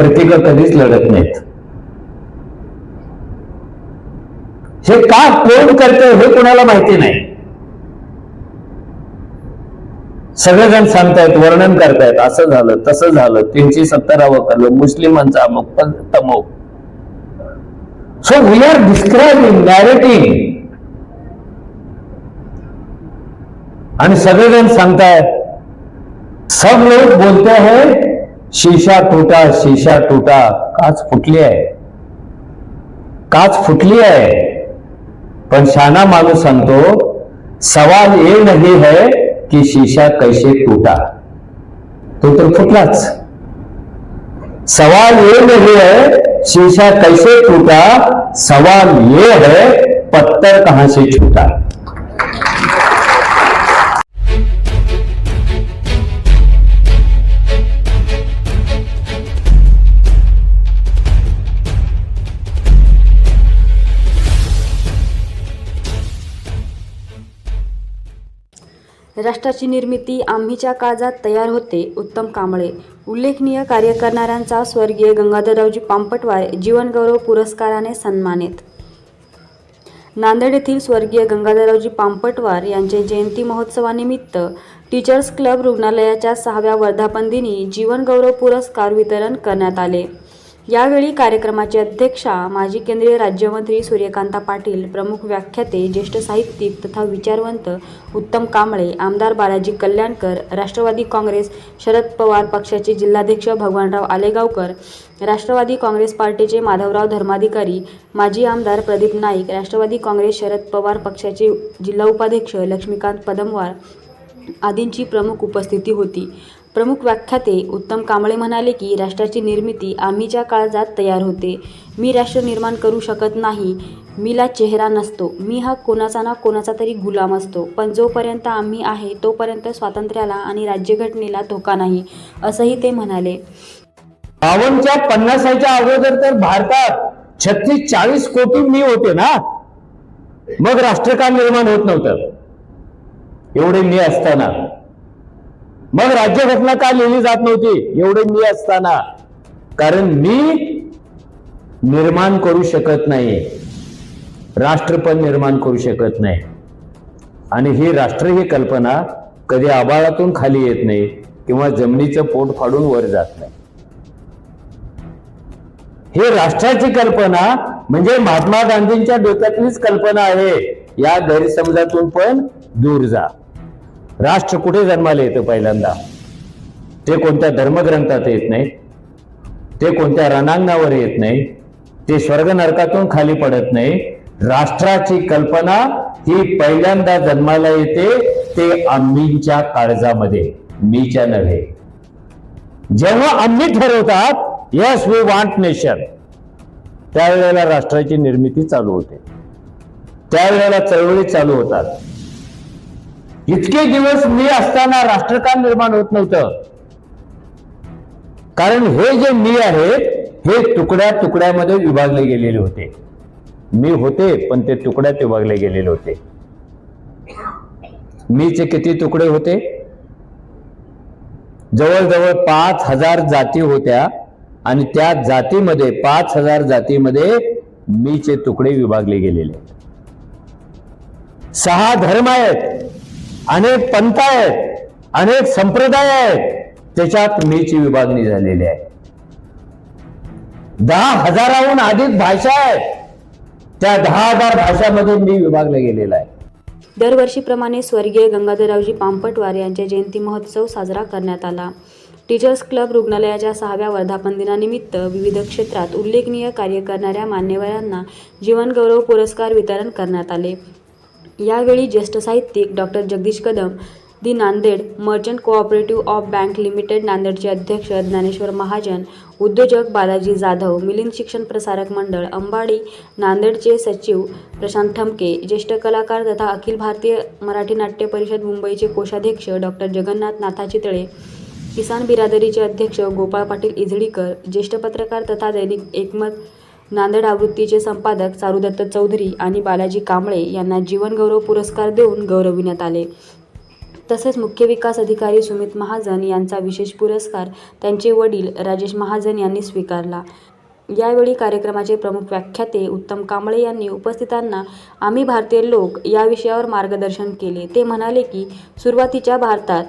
प्रत्येक कधीच लढत नाहीत. हे का कोण करते हे कोणाला माहिती नाही. सगळेजण सांगतायत वर्णन करतायत असं झालं तसं झालं तीनशे सत्तरावं करलं मुस्लिमांचा अमुक पण तमुक so we are describing narrating आणि सगळेजण सांगतायत सब लोग बोलते हैं शीशा टूटा शीशा टूटा काच फुटली आहे. काच फुटली आहे. पण शाना माणूस सांगतो सवाल ये नहीं है की शीशा कैसे टूटा. तो तर फुटलाच. सवाल ये नहीं है शीशा कैसे टूटा सवाल ये है पत्थर कहां से छूटा. राष्ट्राची निर्मिती आम्हीच्या काळजात तयार होते उत्तम कांबळे. उल्लेखनीय कार्य करणाऱ्यांचा स्वर्गीय गंगाधररावजी पांपटवार जीवनगौरव पुरस्काराने सन्मानित. नांदेड येथील स्वर्गीय गंगाधररावजी पांपटवार यांचे जयंती महोत्सवानिमित्त टीचर्स क्लब रुग्णालयाच्या सहाव्या वर्धापन दिनी जीवनगौरव पुरस्कार वितरण करण्यात आले. यावेळी कार्यक्रमाचे अध्यक्षा माजी केंद्रीय राज्यमंत्री सूर्यकांता पाटील प्रमुख व्याख्याते ज्येष्ठ साहित्यिक तथा विचारवंत उत्तम कांबळे आमदार बालाजी कल्याणकर राष्ट्रवादी काँग्रेस शरद पवार पक्षाचे जिल्हाध्यक्ष भगवानराव आलेगावकर राष्ट्रवादी काँग्रेस पार्टीचे माधवराव धर्माधिकारी माजी आमदार प्रदीप नाईक राष्ट्रवादी काँग्रेस शरद पवार पक्षाचे जिल्हा उपाध्यक्ष लक्ष्मीकांत पदमवार आदींची प्रमुख उपस्थिती होती. प्रमुख व्याख्याते उत्तम कांबळे म्हणाले की राष्ट्राची निर्मिती आम्हीच्या काळजात तयार होते. मी राष्ट्र निर्माण करू शकत नाही. मीला चेहरा नसतो. मी हा कोणाचा ना कोणाचा तरी गुलाम असतो. पण जोपर्यंत आम्ही आहे तोपर्यंत स्वातंत्र्याला आणि राज्यघटनेला धोका नाही असंही ते म्हणाले. बावनच्या पन्नासाच्या अगोदर तर भारतात छत्तीस चाळीस कोटी मी होते ना? मग राष्ट्रकाल निर्माण होत नव्हतं. एवढे मी असताना. मग राज्यघटना का लिहिली जात नव्हती? एवढे मी असताना. कारण मी निर्माण करू शकत नाही. राष्ट्र पण निर्माण करू शकत नाही. आणि ही राष्ट्र ही कल्पना कधी आबाळातून खाली येत नाही किंवा जमिनीचं पोट फाडून वर जात नाही. ही राष्ट्राची कल्पना म्हणजे महात्मा गांधींच्या डोक्यातलीच कल्पना आहे. या गैरसमजातून पण दूर जा. राष्ट्र कुठे जन्माला येतं पहिल्यांदा? ते कोणत्या धर्मग्रंथात येत नाही? ते कोणत्या रणांगणावर येत नाही? ते स्वर्ग नरकातून खाली पडत नाही? राष्ट्राची कल्पना ही पहिल्यांदा जन्माला येते ते आम्हीच्या काळजामध्ये मीच्या नव्हे. जेव्हा आम्ही ठरवतात यस वी वांट नेशन त्यावेळेला राष्ट्राची निर्मिती चालू होते. त्यावेळेला चळवळी चालू होतात. इतके दिवस मी असताना राष्ट्रकार निर्माण होत नव्हतं. कारण हे जे मी आहेत हे तुकड्या तुकड्यामध्ये विभागले गेलेले होते. मी होते पण ते तुकड्यात विभागले गेलेले होते. मीचे किती तुकडे होते? जवळजवळ पाच हजार जाती होत्या आणि त्या जातीमध्ये पाच हजार जातीमध्ये मीचे तुकडे विभागले गेलेले. सहा धर्म आहेत. अनेक पंथ आहेत अनेक संप्रदाय आहेत त्याच्यात मीची विभागणी झालेली आहे. दहा हजाराहून अधिक भाषा आहेत. त्या दहा हजार भाषामध्ये मी विभागला गेलेला आहे. दरवर्षीप्रमाणे स्वर्गीय गंगाधररावजी पांपटवार यांचे जयंती महोत्सव साजरा करण्यात आला. टीचर्स क्लब रुग्णालयाच्या सहाव्या वर्धापन दिनानिमित्त विविध क्षेत्रात उल्लेखनीय कार्य करणाऱ्या मान्यवरांना जीवनगौरव पुरस्कार वितरण करण्यात आले. यावेळी ज्येष्ठ साहित्यिक doctor Jagdish Kadam the Nanded merchant cooperative of bank limited नांदेडचे अध्यक्ष ज्ञानेश्वर महाजन उद्योजक बालाजी जाधव मिलिंद शिक्षण प्रसारक मंडळ अंबाडी नांदेडचे सचिव प्रशांत ठमके ज्येष्ठ कलाकार तथा अखिल भारतीय मराठी नाट्य परिषद मुंबईचे कोषाध्यक्ष डॉक्टर जगन्नाथ नाथा चितळे किसान बिरादरीचे अध्यक्ष गोपाळ पाटील इझडीकर ज्येष्ठ पत्रकार तथा दैनिक एकमत नांदेड आवृत्तीचे संपादक चारुदत्त चौधरी आणि बालाजी कांबळे यांना जीवनगौरव पुरस्कार देऊन गौरविण्यात आले. तसेच मुख्य विकास अधिकारी सुमित महाजन यांचा विशेष पुरस्कार त्यांचे वडील राजेश महाजन यांनी स्वीकारला. यावेळी कार्यक्रमाचे प्रमुख व्याख्याते उत्तम कांबळे यांनी उपस्थितांना आम्ही भारतीय लोक या विषयावर मार्गदर्शन केले. ते म्हणाले की सुरुवातीच्या भारतात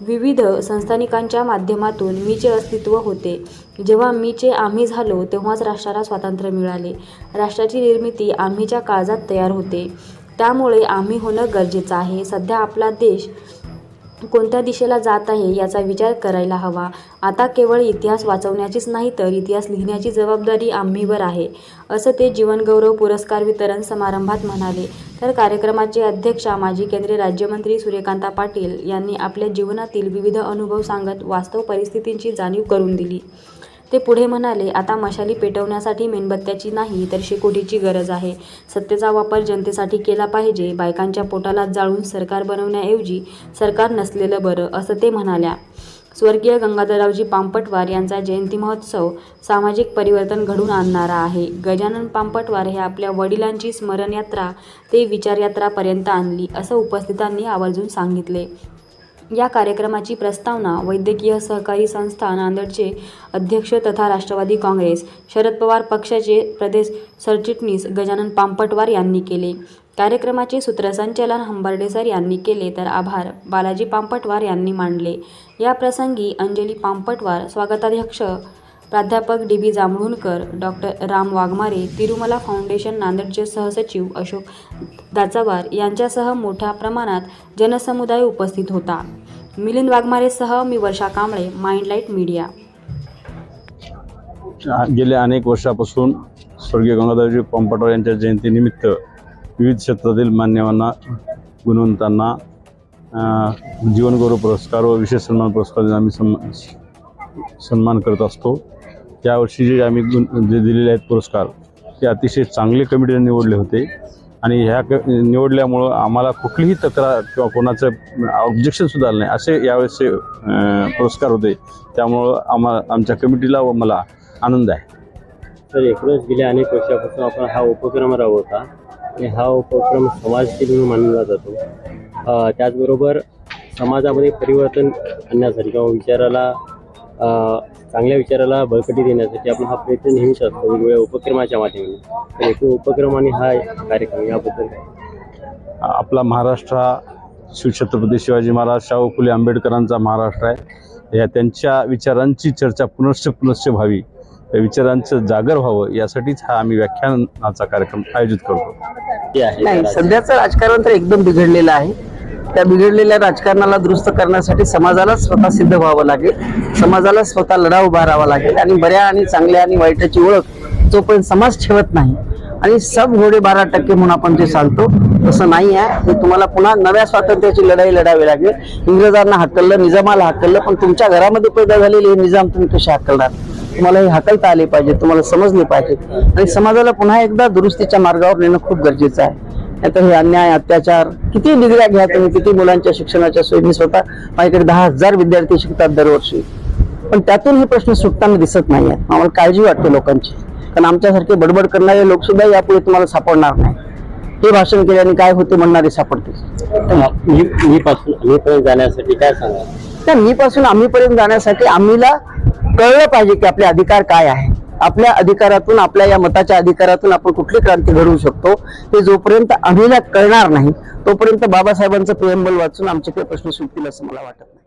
विविध संस्थानिकांच्या माध्यमातून मीचे अस्तित्व होते. जेव्हा मीचे आम्ही झालो तेव्हाच राष्ट्राला स्वातंत्र्य मिळाले. राष्ट्राची निर्मिती आम्हीच्या काळजात तयार होते. त्यामुळे आम्ही होणं गरजेचं आहे. सध्या आपला देश कोणत्या दिशेला जात आहे याचा विचार करायला हवा. आता केवळ इतिहास वाचवण्याचीच नाही तर इतिहास लिहिण्याची जबाबदारी आम्हीवर आहे असं ते जीवनगौरव पुरस्कार वितरण समारंभात म्हणाले. तर कार्यक्रमाचे अध्यक्षा माजी केंद्रीय राज्यमंत्री सूर्यकांता पाटील यांनी आपल्या जीवनातील विविध अनुभव सांगत वास्तव परिस्थितींची जाणीव करून दिली. ते पुढे म्हणाले आता मशाली पेटवण्यासाठी मेणबत्त्याची नाही तर शेकोटीची गरज आहे. सत्तेचा वापर जनतेसाठी केला पाहिजे. बायकांच्या पोटाला जाळून सरकार बनवण्याऐवजी सरकार नसलेलं बरं असं ते म्हणाल्या. स्वर्गीय गंगाधररावजी पांपटवार यांचा जयंती महोत्सव सामाजिक परिवर्तन घडून आणणारा आहे. गजानन पांपटवार हे आपल्या वडिलांची स्मरणयात्रा ते विचारयात्रापर्यंत आणली असं उपस्थितांनी आवर्जून सांगितले. या कार्यक्रमाची प्रस्तावना वैद्यकीय सहकारी संस्था नांदेडचे अध्यक्ष तथा राष्ट्रवादी काँग्रेस शरद पवार पक्षाचे प्रदेश सरचिटणीस गजानन पांपटवार यांनी केले. कार्यक्रमाचे सूत्रसंचालन हंबर्डे सर यांनी केले तर आभार बालाजी पांपटवार यांनी मांडले. या प्रसंगी अंजली पांपटवार स्वागताध्यक्ष प्राध्यापक D B Jambhalunkar doctor Ram Waghmare Tirumala foundation नांदेडचे सहसचिव अशोक दाचावार यांच्यासह मोठ्या प्रमाणात जनसमुदाय उपस्थित होता. मिलिंद वाघमारेसह मी वर्षा कांबळे माइंडलाईट मीडिया. गेल्या अनेक वर्षापासून स्वर्गीय गंगाधरजी पंपटवार यांच्या जयंतीनिमित्त विविध क्षेत्रातील मान्यवांना गुणवंतांना जीवनगौरव पुरस्कार व विशेष सन्मान पुरस्कार आम्ही सन्मान सन्मान करत असतो. यावर्षी जे आम्ही गुण जे दिलेले आहेत पुरस्कार ते अतिशय चांगले कमिटीने निवडले होते. आणि ह्या क निवडल्यामुळं आम्हाला कुठलीही तक्रार किंवा कोणाचं ऑब्जेक्शनसुद्धा आलं नाही. असे यावेळेसचे पुरस्कार होते. त्यामुळं आम्हा आमच्या कमिटीला व मला आनंद आहे. तर एकूणच गेल्या अनेक वर्षापासून आपण हा उपक्रम राबवता आणि हा उपक्रम समाजशील म्हणून मानला जातो. त्याचबरोबर समाजामध्ये परिवर्तन आणण्यासाठी किंवा विचाराला चांगल्या विचाराला बळकटी देण्यासाठी आपण हा प्रयत्न नेहमीच असतो वेगवेगळ्या उपक्रमाच्या माध्यमाने तर एकूण उपक्रम आणि हा कार्यक्रम याबद्दल? आपला महाराष्ट्र हा शिवछत्रपती शिवाजी महाराज शाहू फुले आंबेडकरांचा महाराष्ट्र आहे. या त्यांच्या विचारांची चर्चा पुनश्च पुनश्च व्हावी त्या विचारांचं जागर व्हावं यासाठीच हा आम्ही व्याख्यानाचा कार्यक्रम आयोजित करतो. ते आहे नाही सध्याचं राजकारण तर एकदम बिघडलेलं आहे. त्या बिघडलेल्या राजकारणाला दुरुस्त करण्यासाठी समाजाला स्वतः सिद्ध व्हावं लागेल. समाजाला स्वतः लढा उभारावा लागेल आणि बऱ्या आणि चांगल्या आणि वाईटाची ओळख जोपर्यंत समाज ठेवत नाही. आणि सब घोडे बारा टक्के म्हणून आपण जे सांगतो तसं नाही आहे. हे तुम्हाला पुन्हा नव्या स्वातंत्र्याची लढाई लढावी लागेल. इंग्रजांना हाकललं निजामाला हाकललं पण तुमच्या घरामध्ये पैदा झालेले हे निजाम तुम्ही कसे हाकलणार? तुम्हाला हे हाकलता आले पाहिजे तुम्हाला समजले पाहिजे. आणि समाजाला पुन्हा एकदा दुरुस्तीच्या मार्गावर नेणं खूप गरजेचं आहे. नाहीतर हे अन्याय अत्याचार किती डिग्र्या घ्या तुम्ही किती मुलांच्या शिक्षणाच्या सोयी मी स्वतः माझ्याकडे दहा हजार विद्यार्थी शिकतात दरवर्षी. पण त्यातून हे प्रश्न सुटताना दिसत नाही आहेत आम्हाला काळजी वाटते लोकांची. कारण आमच्यासारखे बडबड करणारे लोक सुद्धा यापुढे तुम्हाला सापडणार नाही. हे भाषण केल्याने काय होते म्हणणारे सापडतील. अ, मी पासून जाण्यासाठी काय सांगा मी पासून आम्हीपर्यंत जाण्यासाठी आम्हीला कळलं पाहिजे की आपले अधिकार काय आहे आपल्या अधिकारातून आपल्या या मताच्या अधिकारातून आपण कुठली क्रांती घडवू शकतो हे जोपर्यंत आम्हीला कळणार नाही तोपर्यंत बाबासाहेबांचं प्रेमबल वाचून आमच्याकडे प्रश्न सुटतील असं मला वाटत नाही.